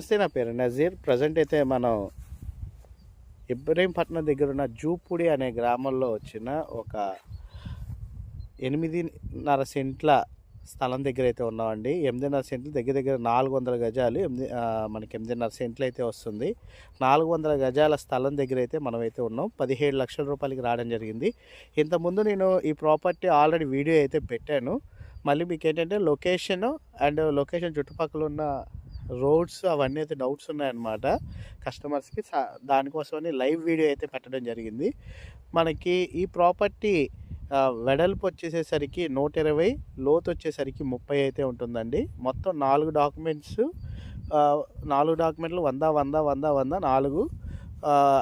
నమస్తే నా పేరు నజీర్. ప్రజెంట్ అయితే మనం ఇబ్రహీంపట్నం దగ్గర ఉన్న జూపూడి అనే గ్రామంలో వచ్చిన ఒక ఎనిమిదిన్నర సెంట్ల స్థలం దగ్గర అయితే ఉన్నామండి. ఎనిమిదిన్నర సెంట్లు దగ్గర దగ్గర నాలుగు వందల గజాలు ఎనిమిది మనకి ఎనిమిదిన్నర సెంట్లు అయితే వస్తుంది. నాలుగు వందల గజాల స్థలం దగ్గర అయితే మనం అయితే ఉన్నాం. పదిహేడు లక్షల రూపాయలకి రావడం జరిగింది. ఇంతకుముందు నేను ఈ ప్రాపర్టీ ఆల్రెడీ వీడియో అయితే పెట్టాను. మళ్ళీ మీకు ఏంటంటే లొకేషన్ అండ్ లొకేషన్ చుట్టుపక్కల ఉన్న రోడ్స్ అవన్నీ అయితే డౌట్స్ ఉన్నాయన్నమాట. కస్టమర్స్కి సా- దానికోసమని లైవ్ వీడియో అయితే పెట్టడం జరిగింది. మనకి ఈ ప్రాపర్టీ వెడల్పు వచ్చేసేసరికి నూట ఇరవై లోతు వచ్చేసరికి ముప్పై అయితే ఉంటుందండి. మొత్తం నాలుగు డాక్యుమెంట్స్ నాలుగు డాక్యుమెంట్లు వంద వంద వంద వంద నాలుగు.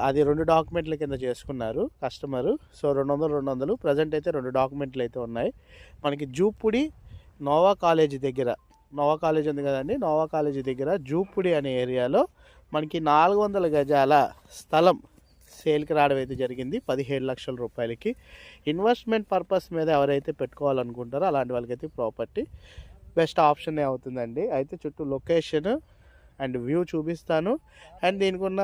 అది రెండు డాక్యుమెంట్ల కింద చేసుకున్నారు కస్టమరు. సో రెండు వందలు రెండు వందలు ప్రజెంట్ అయితే రెండు డాక్యుమెంట్లు అయితే ఉన్నాయి. మనకి జూపుడి నోవా కాలేజ్ దగ్గర నోవా కాలేజ్ ఉంది కదండి. నోవా కాలేజ్ దగ్గర జూపుడి అనే ఏరియాలో మనకి నాలుగు వందల గజాల స్థలం సేల్కి రావడం అయితే జరిగింది. పదిహేడు లక్షల రూపాయలకి. ఇన్వెస్ట్మెంట్ పర్పస్ మీద ఎవరైతే పెట్టుకోవాలనుకుంటారో అలాంటి వాళ్ళకైతే ప్రాపర్టీ బెస్ట్ ఆప్షన్ అవుతుందండి. అయితే చుట్టూ లొకేషన్ అండ్ వ్యూ చూపిస్తాను. అండ్ దీనికి ఉన్న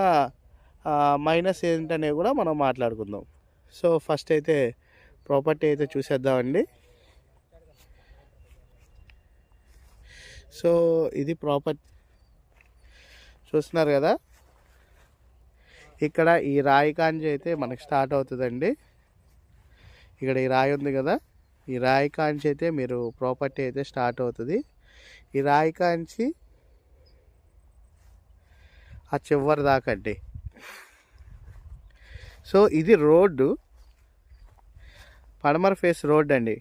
మైనస్ ఏంటనేవి కూడా మనం మాట్లాడుకుందాం. సో ఫస్ట్ అయితే ప్రాపర్టీ అయితే చూసేద్దామండి. సో ఇది ప్రాపర్ చూస్తున్నారు కదా? ఇక్కడ ఈ రాయి కాంజీ అయితే మనకి స్టార్ట్ అవుతుందండి. ఇక్కడ ఈ రాయి ఉంది కదా? ఈ రాయి కాంచి అయితే మీరు ప్రాపర్టీ అయితే స్టార్ట్ అవుతుంది. ఈ రాయి కాంచి ఆ చివరి దాకా అండి. సో ఇది రోడ్డు. పడమర ఫేస్ రోడ్ అండి.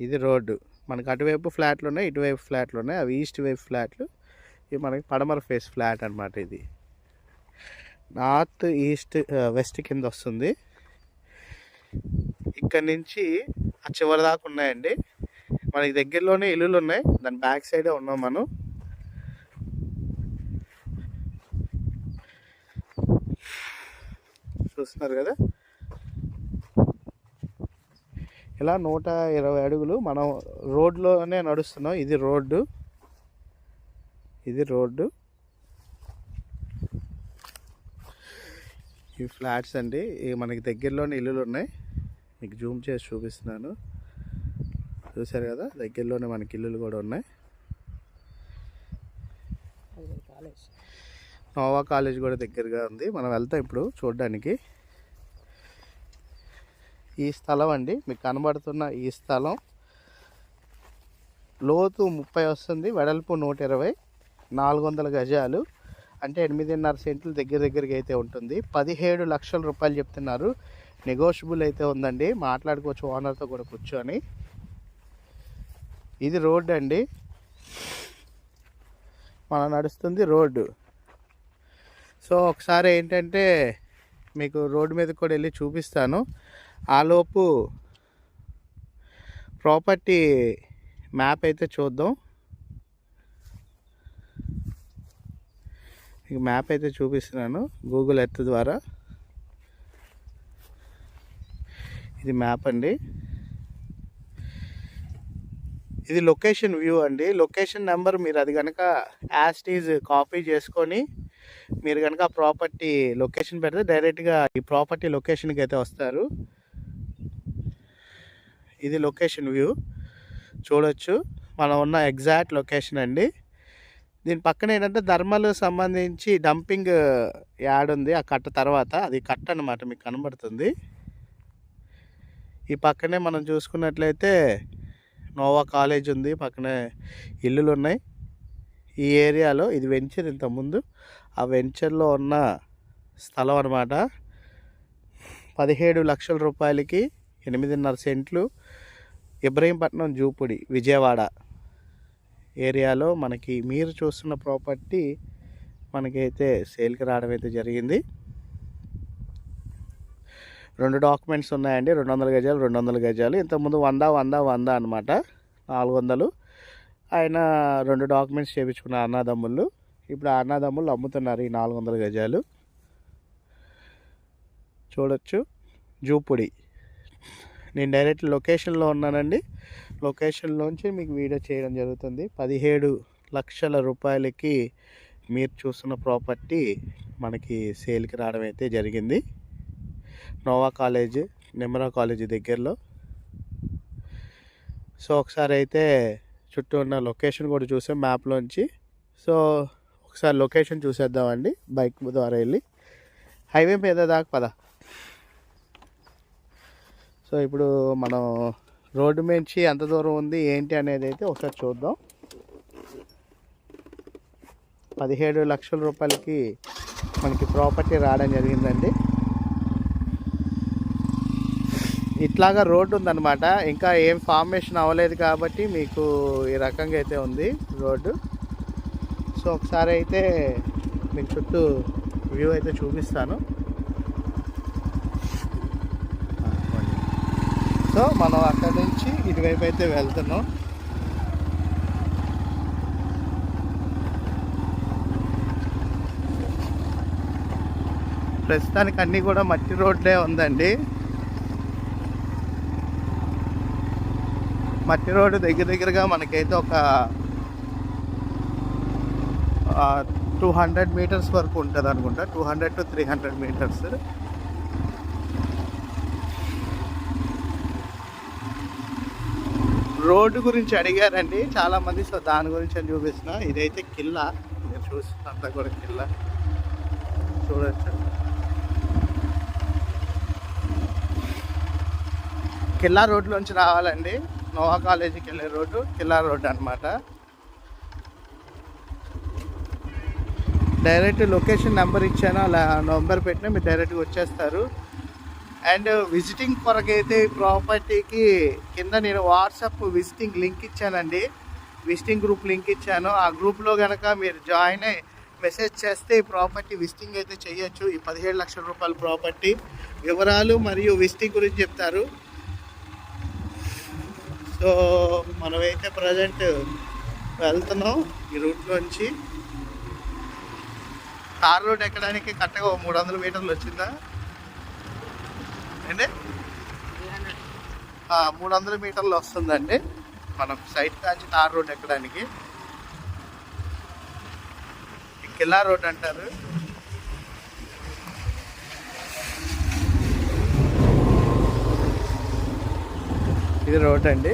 ఇది రోడ్డు. మనకి అటువైపు ఫ్లాట్లు ఉన్నాయి ఇటువైపు ఫ్లాట్లు ఉన్నాయి అవి ఈస్ట్ వైపు ఫ్లాట్లు. ఇవి మనకి పడమర ఫేస్ ఫ్లాట్ అనమాట ఇది. నార్త్ ఈస్ట్ వెస్ట్ కింద వస్తుంది. ఇక్కడ నుంచి ఆ చివరి దాకా ఉన్నాయండి. మనకి దగ్గరలోనే ఇల్లులు ఉన్నాయి దాని బ్యాక్ సైడే ఉన్నాం మనం. చూస్తున్నారు కదా? ఇలా నూట ఇరవై అడుగులు మనం రోడ్లోనే నడుస్తున్నాం. ఇది రోడ్డు. ఇది రోడ్డు. ఈ ఫ్లాట్స్ అండి ఇవి మనకి దగ్గరలోనే ఇల్లులు ఉన్నాయి. మీకు జూమ్ చేసి చూపిస్తున్నాను. చూసారు కదా దగ్గరలోనే మనకి ఇల్లులు కూడా ఉన్నాయి. నోవా కాలేజ్ కూడా దగ్గరగా ఉంది. మనం వెళ్తాం ఇప్పుడు చూడడానికి. ఈ స్థలం అండి. మీకు కనబడుతున్న ఈ స్థలం. లోతు ముప్పై వస్తుంది వెడల్పు నూట ఇరవై నాలుగు వందల గజాలు. అంటే ఎనిమిదిన్నర సెంట్లు దగ్గర దగ్గరికి అయితే ఉంటుంది. పదిహేడు లక్షల రూపాయలు చెప్తున్నారు. నెగోషియబుల్ అయితే ఉందండి. మాట్లాడుకోవచ్చు ఓనర్తో కూడా కూర్చొని. ఇది రోడ్డు అండి. మనం నడుస్తుంది రోడ్డు. సో ఒకసారి ఏంటంటే మీకు రోడ్డు మీద కూడా వెళ్ళి చూపిస్తాను. ఆలోపు ప్రాపర్టీ మ్యాప్ అయితే చూద్దాం. మీకు మ్యాప్ అయితే చూపిస్తున్నాను గూగుల్ ఎర్త్ ద్వారా. ఇది మ్యాప్ అండి. ఇది లొకేషన్ వ్యూ అండి. లొకేషన్ నెంబర్ మీరు అది కనుక యాస్టీజ్ కాపీ చేసుకొని మీరు కనుక ప్రాపర్టీ లొకేషన్ పెడితే డైరెక్ట్గా ఈ ప్రాపర్టీ లొకేషన్కి అయితే వస్తారు. ఇది లొకేషన్ వ్యూ. చూడొచ్చు. మనం ఉన్న ఎగ్జాక్ట్ లొకేషన్ అండి. దీని పక్కన ఏంటంటే ధర్మలు సంబంధించి డంపింగ్ యాడ్ ఉంది. ఆ కట్ట తర్వాత. అది కట్ట అనమాట మీకు కనబడుతుంది. ఈ పక్కనే మనం చూసుకున్నట్లయితే నోవా కాలేజ్ ఉంది. పక్కనే ఇల్లులు ఉన్నాయి. ఈ ఏరియాలో ఇది వెంచర్ ఇంతకుముందు. ఆ వెంచర్లో ఉన్న స్థలం అనమాట పదిహేడు లక్షల రూపాయలకి ఎనిమిదిన్నర సెంట్లు ఇబ్రహీంపట్నం జూపుడి విజయవాడ ఏరియాలో మనకి మీరు చూస్తున్న ప్రాపర్టీ మనకైతే సేల్కి రావడం అయితే జరిగింది. రెండు డాక్యుమెంట్స్ ఉన్నాయండి. రెండు వందల గజాలు రెండు వందల గజాలు. ఇంతకుముందు వంద వంద వంద అనమాట నాలుగు వందలు. ఆయన రెండు డాక్యుమెంట్స్ చేయించుకున్న అన్నదమ్ముళ్ళు. ఇప్పుడు ఆ అన్నదమ్ముళ్ళు అమ్ముతున్నారు ఈ నాలుగు వందల గజాలు. చూడొచ్చు. జూపుడి. నేను డైరెక్ట్ లొకేషన్లో ఉన్నానండి. లొకేషన్లోంచి మీకు వీడియో చేయడం జరుగుతుంది. పదిహేడు లక్షల రూపాయలకి మీరు చూస్తున్న ప్రాపర్టీ మనకి సేల్కి రావడం అయితే జరిగింది. నోవా కాలేజ్ నిమ్రా కాలేజ్ దగ్గరలో. సో ఒకసారి అయితే చుట్టూ ఉన్న లొకేషన్ కూడా చూసాం మ్యాప్లోంచి. సో ఒకసారి లొకేషన్ చూసేద్దామండి బైక్ ద్వారా వెళ్ళి. హైవే మీద దాకా పద. సో ఇప్పుడు మనం రోడ్డు నుంచి ఎంత దూరం ఉంది ఏంటి అనేది అయితే ఒకసారి చూద్దాం. పదిహేడు లక్షల రూపాయలకి మనకి ప్రాపర్టీ రావడం జరిగిందండి. ఇట్లాగా రోడ్డు ఉందన్నమాట. ఇంకా ఏం ఫార్మేషన్ అవ్వలేదు కాబట్టి మీకు ఈ రకంగా అయితే ఉంది రోడ్డు. సో ఒకసారి అయితే మీకు చుట్టూ వ్యూ అయితే చూపిస్తాను. సో మనం అక్కడి నుంచి ఇటువైపు అయితే వెళ్తున్నాం. ప్రస్తుతానికి అన్నీ కూడా మట్టి రోడ్లే ఉందండి. మట్టి రోడ్డు దగ్గర దగ్గరగా మనకైతే ఒక టూ హండ్రెడ్ మీటర్స్ వరకు ఉంటుంది అనుకుంటా two hundred to three hundred metres road గురించి అడిగారండి. చాలా మంది సో దాని గురించి అని చూపిస్తున్నా. ఇదైతే కిల్లా. మీరు చూసినంత కూడా కిల్లా. చూడొచ్చు. కిల్లా రోడ్లోంచి రావాలండి. నోవా కాలేజీకి వెళ్ళే రోడ్డు కిల్లా రోడ్డు అనమాట డైరెక్ట్ లొకేషన్ నెంబర్ ఇచ్చాను అలా నెంబర్ పెట్టినా మీరు డైరెక్ట్గా వచ్చేస్తారు. అండ్ విజిటింగ్ కొరకైతే ఈ ప్రాపర్టీకి కింద నేను వాట్సాప్ విజిటింగ్ లింక్ ఇచ్చానండి. విజిటింగ్ గ్రూప్ లింక్ ఇచ్చాను. ఆ గ్రూప్లో కనుక మీరు జాయిన్ అయ్యి మెసేజ్ చేస్తే ఈ ప్రాపర్టీ విజిటింగ్ అయితే చేయొచ్చు. ఈ పదిహేడు లక్షల రూపాయల ప్రాపర్టీ. వివరాలు మరియు విజిటింగ్ గురించి చెప్తారు. సో మనమైతే ప్రజెంట్ వెళ్తున్నాం ఈ రూట్లోంచి. కార్ రోడ్ ఎక్కడానికి కరెక్ట్గా మూడు వందల మీటర్లు వచ్చిందా? అండి మూడు వందల మీటర్లు వస్తుందండి. మనం సైట్ కాంచి తార్ రోడ్ ఎక్కడానికి. కిల్లా రోడ్ అంటారు. ఇది రోడ్ అండి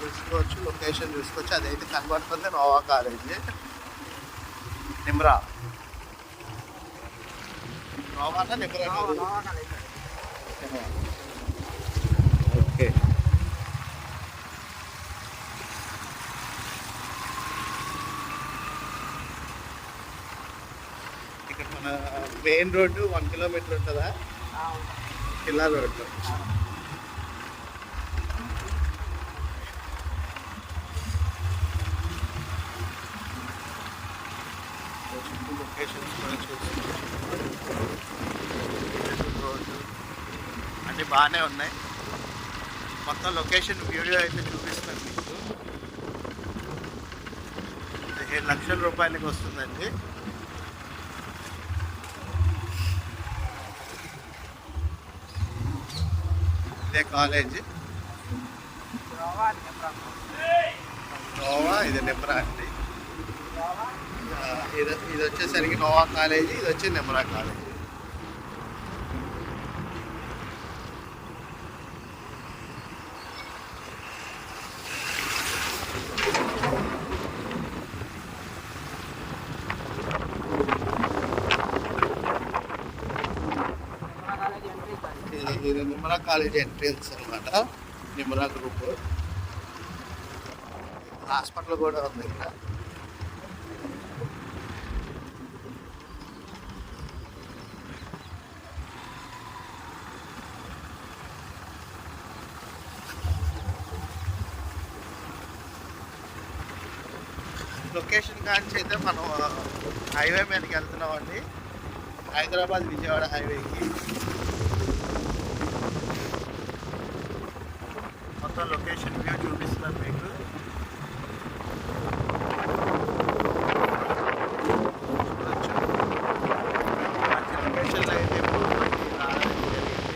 చూసుకోవచ్చు లొకేషన్ చూసుకోవచ్చు అదైతే కనబడుతుంది నోవా కాలేజ్. నిమ్రా. నోవానా నిమ్రా ఓకే. ఇక్కడ మన మెయిన్ రోడ్డు వన్ కిలోమీటర్ ఉంటుందా? కిల్లా రోడ్డు. రోడ్డు అన్నీ బాగానే ఉన్నాయి. మొత్తం లొకేషన్ వీడియో అయితే చూపిస్తాను మీకు. పదిహేడు లక్షల రూపాయలకి వస్తుందండి. ఇదే కాలేజ్ నోవా ఇది నెమ్రా అండి. ఇది ఇది వచ్చేసరికి నోవా కాలేజీ ఇది వచ్చి నెమరా కాలేజీ. ఇది ఇది నిమ్రా కాలేజ్ ఎంట్రన్స్ అనమాట నిమ్రా గ్రూప్. హాస్పిటల్ కూడా ఉంది ఇక్కడ. లొకేషన్ కాంచి అయితే మనం హైవే మీదకి వెళ్తున్నామండి. హైదరాబాద్ విజయవాడ హైవేకి మొత్తం లొకేషన్ వీడియో చూపిస్తున్నాను మీకు చూడొచ్చు మంచి లొకేషన్లో అయితే ఇప్పుడు మనకి రావడం జరిగింది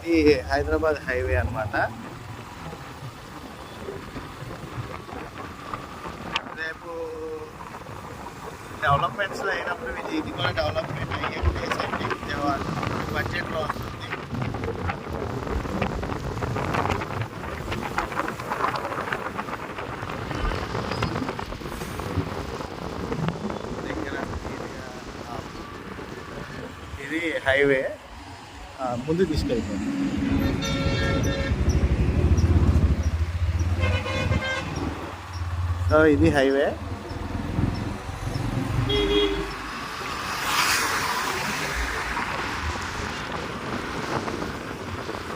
అది హైదరాబాద్ హైవే అన్నమాట. రేపు డెవలప్మెంట్స్ అయినప్పుడు ఇది ఇది కూడా డెవలప్మెంట్ అయ్యే ప్లేస్ అండి. విజయవాడ బడ్జెట్లో వస్తుంది. దగ్గర ఇది హైవే. ముందు తీసుకెళ్ళిపోయింది సో ఇది హైవే.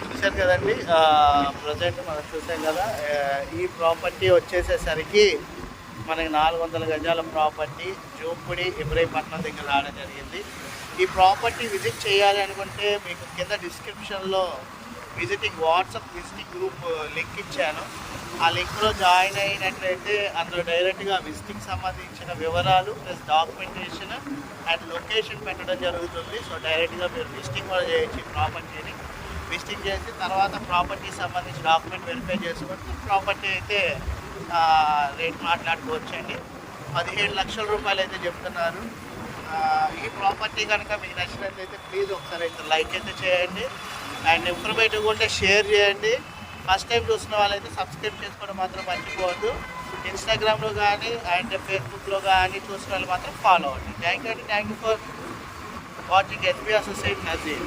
చూశారు కదండి ప్రజెంట్ మనం చూసాం కదా ఈ ప్రాపర్టీ వచ్చేసేసరికి మనకి నాలుగు వందల గజాల ప్రాపర్టీ జూపుడి ఇబ్రహీంపట్నం దగ్గర రావడం జరిగింది. ఈ ప్రాపర్టీ విజిట్ చేయాలి అనుకుంటే మీకు కింద డిస్క్రిప్షన్లో visiting WhatsApp visiting group link ఇచ్చాను. ఆ లింక్లో జాయిన్ అయినట్లయితే అందులో డైరెక్ట్గా విజిటింగ్ సంబంధించిన వివరాలు ప్లస్ డాక్యుమెంటేషన్ అండ్ లొకేషన్ పెట్టడం జరుగుతుంది. సో డైరెక్ట్గా మీరు విజిటింగ్ కూడా చేయొచ్చు ప్రాపర్టీని. విజిటింగ్ చేసి తర్వాత ప్రాపర్టీ సంబంధించి డాక్యుమెంట్ వెరిఫై చేసుకుంటే ప్రాపర్టీ అయితే రేట్ మాట్లాడుకోవచ్చండి. పదిహేడు లక్షల రూపాయలు అయితే చెప్తున్నారు. ఈ ప్రాపర్టీ కనుక మీకు నచ్చినట్లయితే ప్లీజ్ ఒకసారి అయితే లైక్ అయితే చేయండి. అండ్ ఇన్ఫర్మేటివ్ ఉంటే షేర్ చేయండి. ఫస్ట్ టైం చూసిన వాళ్ళైతే సబ్స్క్రైబ్ చేసుకోవడం మాత్రం మర్చిపోవద్దు. ఇన్స్టాగ్రామ్లో కానీ అండ్ ఫేస్బుక్లో కానీ చూసిన వాళ్ళు మాత్రం ఫాలో అవ్వండి. థ్యాంక్ యూ అండి. Thank you for watching SB associate Nazeer